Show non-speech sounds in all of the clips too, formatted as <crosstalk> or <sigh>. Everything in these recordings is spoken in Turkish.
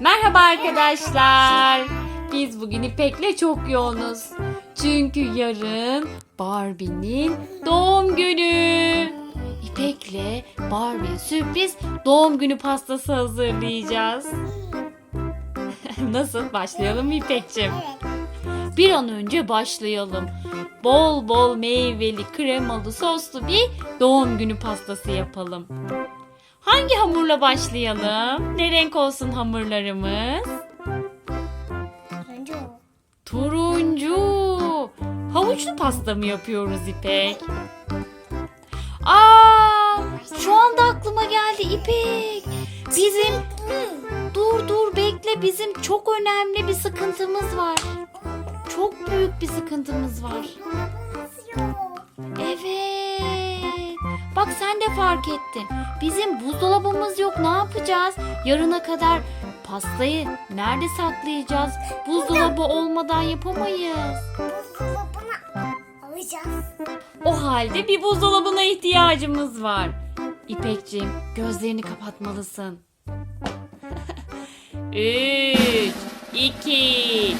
Merhaba arkadaşlar. Biz bugün İpek'le çok yoğunuz. Çünkü yarın Barbie'nin doğum günü. İpek'le Barbie'ye sürpriz doğum günü pastası hazırlayacağız. <laughs> Nasıl? Başlayalım mı İpek'ciğim? Bir an önce başlayalım. Bol bol meyveli, kremalı, soslu bir doğum günü pastası yapalım. Hangi hamurla başlayalım? Ne renk olsun hamurlarımız? O. Turuncu. Havuçlu pasta mı yapıyoruz İpek? Aa, şu anda aklıma geldi İpek. Bizim dur dur bekle bizim çok önemli bir sıkıntımız var. Çok büyük bir sıkıntımız var. Evet. Bak sen de fark ettin. Bizim buzdolabımız yok. Ne yapacağız? Yarına kadar pastayı nerede saklayacağız? Buzdolabı olmadan yapamayız. Buzdolabına alacağız. O halde bir buzdolabına ihtiyacımız var. İpekciğim gözlerini kapatmalısın. <laughs> 3, 2,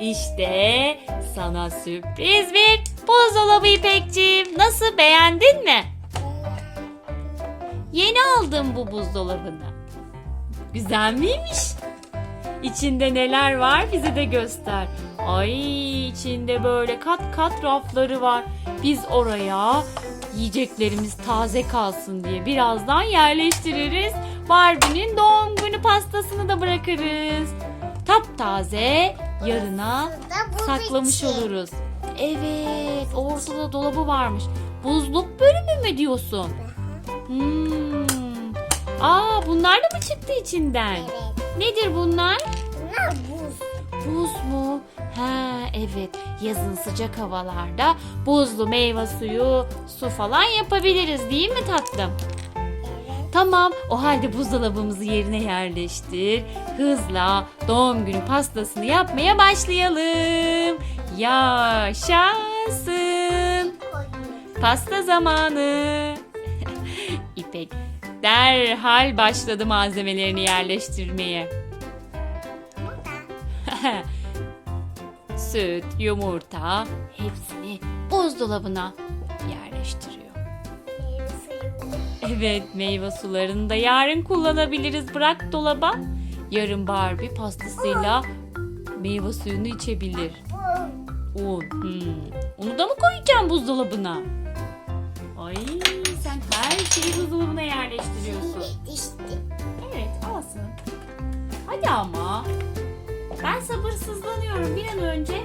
işte sana sürpriz bir buzdolabı İpekciğim. Nasıl beğendin mi? Yeni aldım bu buzdolabını. Güzel miymiş? İçinde neler var bize de göster. Ay içinde böyle kat kat rafları var. Biz oraya yiyeceklerimiz taze kalsın diye birazdan yerleştiririz. Barbie'nin doğum günü pastasını da bırakırız. Taptaze yarına saklamış oluruz. Evet ortada dolabı varmış. Buzluk bölümü mü diyorsun? Hmm. Aa bunlar da mı çıktı içinden? Evet. Nedir bunlar? Bunlar buz. Buz mu? Ha evet yazın sıcak havalarda buzlu meyve suyu, su falan yapabiliriz değil mi tatlım? Tamam o halde buzdolabımızı yerine yerleştir. Hızla doğum günü pastasını yapmaya başlayalım. Yaşasın. Pasta zamanı. <laughs> İpek derhal başladı malzemelerini yerleştirmeye. <laughs> Süt, yumurta hepsini buzdolabına yerleştiriyor. Evet meyve sularını da yarın kullanabiliriz. Bırak dolaba. Yarın Barbie pastasıyla meyve suyunu içebilir. Un. Hmm. Onu da mı koyacağım buzdolabına? Ay sen her şeyi buzdolabına yerleştiriyorsun. Evet alsın. Hadi ama. Ben sabırsızlanıyorum bir an önce.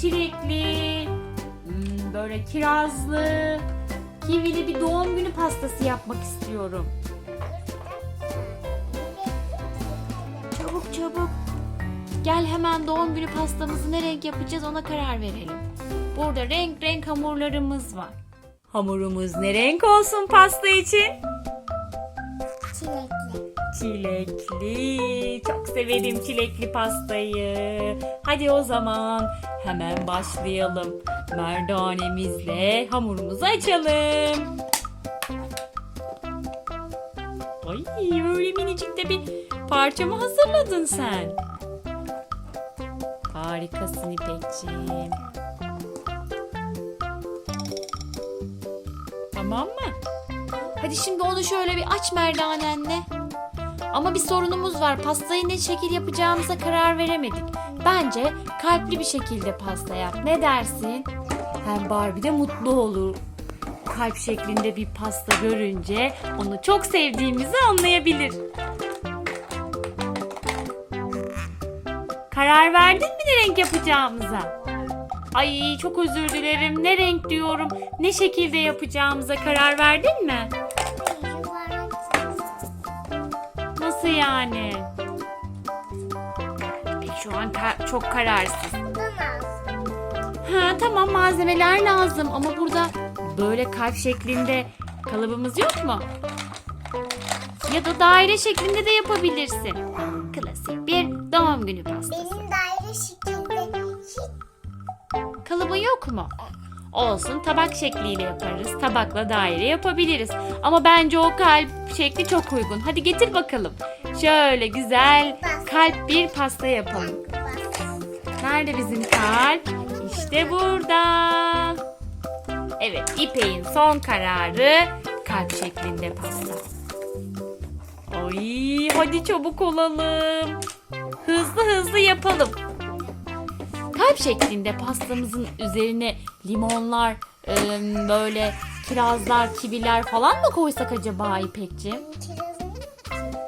Çilekli, hmm, böyle kirazlı, kivili bir doğum günü pastası yapmak istiyorum. Çabuk çabuk. Gel hemen doğum günü pastamızı ne renk yapacağız ona karar verelim. Burada renk renk hamurlarımız var. Hamurumuz ne renk olsun pasta için? Çilekli. Çok severim çilekli pastayı. Hadi o zaman hemen başlayalım. Merdanemizle hamurumuzu açalım. Ay öyle minicik de bir parça mı hazırladın sen? Harikasın İpekciğim. Tamam mı? Hadi şimdi onu şöyle bir aç merdanenle. Ama bir sorunumuz var. Pastayı ne şekil yapacağımıza karar veremedik. Bence kalpli bir şekilde pasta yap. Ne dersin? Hem Barbie de mutlu olur. Kalp şeklinde bir pasta görünce onu çok sevdiğimizi anlayabilir. Karar verdin mi ne renk yapacağımıza? Ay çok özür dilerim. Ne renk diyorum. Ne şekilde yapacağımıza karar verdin mi? Yani? Peki şu an ka- çok kararsız. Ha tamam malzemeler lazım ama burada böyle kalp şeklinde kalıbımız yok mu? Ya da daire şeklinde de yapabilirsin. Klasik bir doğum günü pastası. Benim daire şeklinde hiç Kalıbı yok mu? Olsun tabak şekliyle yaparız. Tabakla daire yapabiliriz. Ama bence o kalp şekli çok uygun. Hadi getir bakalım. Şöyle güzel kalp bir pasta yapalım. Nerede bizim kalp? İşte burada. Evet, İpek'in son kararı kalp şeklinde pasta. Ay, hadi çabuk olalım. Hızlı hızlı yapalım. Kalp şeklinde pastamızın üzerine limonlar, em, böyle kirazlar, kiviler falan mı koysak acaba İpek'ciğim?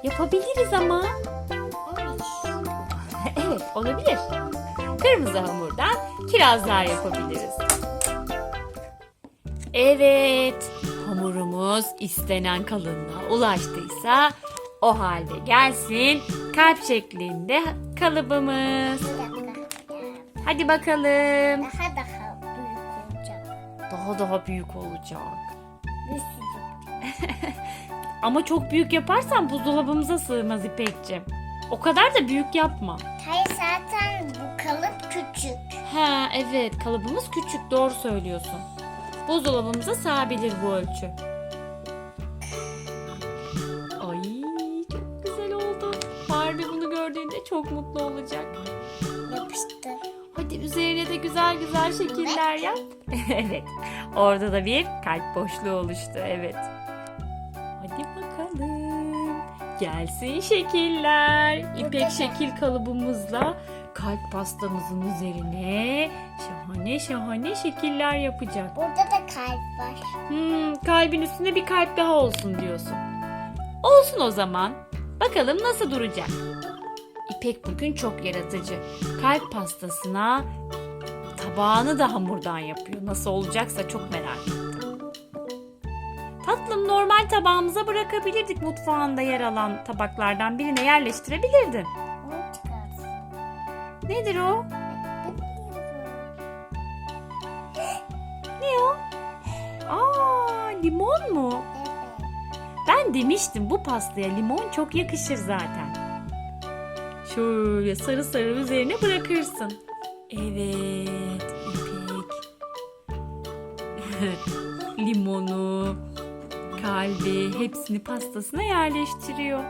Yapabiliriz ama. <laughs> evet, olabilir. Kırmızı hamurdan kirazlar yapabiliriz. Evet, hamurumuz istenen kalınlığa ulaştıysa o halde gelsin kalp şeklinde kalıbımız. Hadi bakalım. Daha daha büyük olacak. Daha daha büyük olacak. <laughs> Ama çok büyük yaparsan buzdolabımıza sığmaz İpek'ciğim. O kadar da büyük yapma. Hayır zaten bu kalıp küçük. Ha evet kalıbımız küçük doğru söylüyorsun. Buzdolabımıza sığabilir bu ölçü. Ay çok güzel oldu. Barbie bunu gördüğünde çok mutlu olacak. Yapıştı. Hadi üzerine de güzel güzel şekiller yap. <laughs> evet. Orada da bir kalp boşluğu oluştu. Evet. Gelsin şekiller. İpek şekil kalıbımızla kalp pastamızın üzerine şahane şahane şekiller yapacak. Burada da kalp var. Hmm, kalbin üstünde bir kalp daha olsun diyorsun. Olsun o zaman. Bakalım nasıl duracak. İpek bugün çok yaratıcı. Kalp pastasına tabağını da hamurdan yapıyor. Nasıl olacaksa çok merak ettim. Tatlım normal tabağımıza bırakabilirdik mutfağında yer alan tabaklardan birine yerleştirebilirdin. Onu çıkarsın. Nedir o? Ne o? Aa, limon mu? Ben demiştim bu pastaya limon çok yakışır zaten. Şöyle sarı sarı üzerine bırakırsın. Evet, İpek. <laughs> Limonu, kalbi hepsini pastasına yerleştiriyor.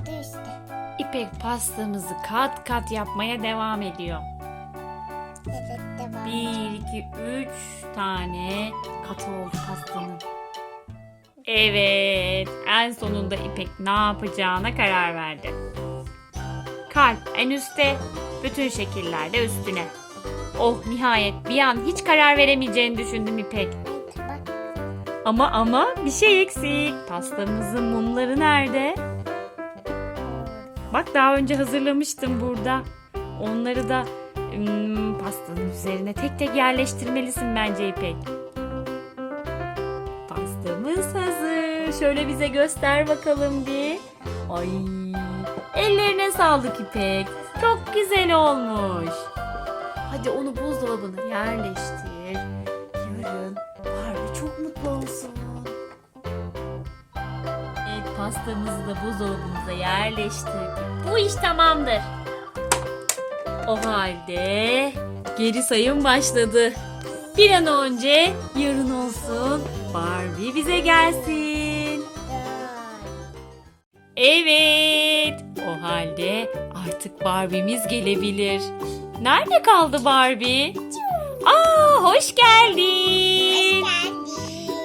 Bu işte. İpek pastamızı kat kat yapmaya devam ediyor. Evet devam. Bir, iki, üç tane katı oldu pastanın. Evet, en sonunda İpek ne yapacağına karar verdi. Kalp en üstte, bütün şekiller de üstüne. Oh nihayet bir an hiç karar veremeyeceğini düşündüm İpek. Ama ama bir şey eksik. Pastamızın mumları nerede? Bak daha önce hazırlamıştım burada. Onları da hmm, pastanın üzerine tek tek yerleştirmelisin bence İpek. Pastamız hazır. Şöyle bize göster bakalım bir. Ay, ellerine sağlık İpek. Çok güzel olmuş. Hadi onu buzdolabına yerleştir. Mutlu olsun. Evet pastamızı da buzdolabımıza yerleştirdik. Bu iş tamamdır. O halde geri sayım başladı. Bir an önce yarın olsun Barbie bize gelsin. Evet. O halde artık Barbie'miz gelebilir. Nerede kaldı Barbie? Aa, hoş geldin.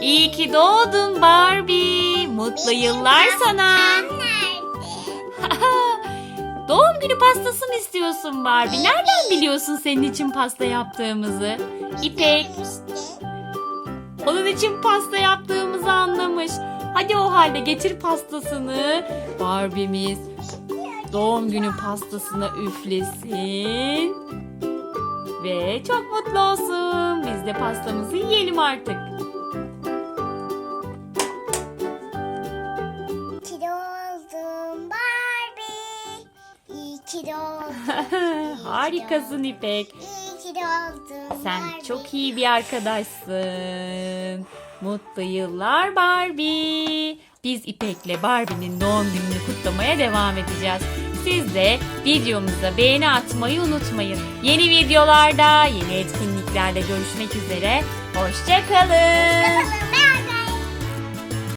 İyi ki doğdun Barbie. Mutlu yıllar sana. <laughs> Doğum günü pastası mı istiyorsun Barbie? Nereden biliyorsun senin için pasta yaptığımızı? İpek. Onun için pasta yaptığımızı anlamış. Hadi o halde getir pastasını. Barbie'miz doğum günü pastasına üflesin. Ve çok mutlu olsun. Biz de pastamızı yiyelim artık. Harikasın İpek. İyi ki doğdun Sen Barbie. çok iyi bir arkadaşsın. Mutlu yıllar Barbie. Biz İpek'le Barbie'nin doğum gününü kutlamaya devam edeceğiz. Siz de videomuza beğeni atmayı unutmayın. Yeni videolarda, yeni etkinliklerde görüşmek üzere. Hoşçakalın.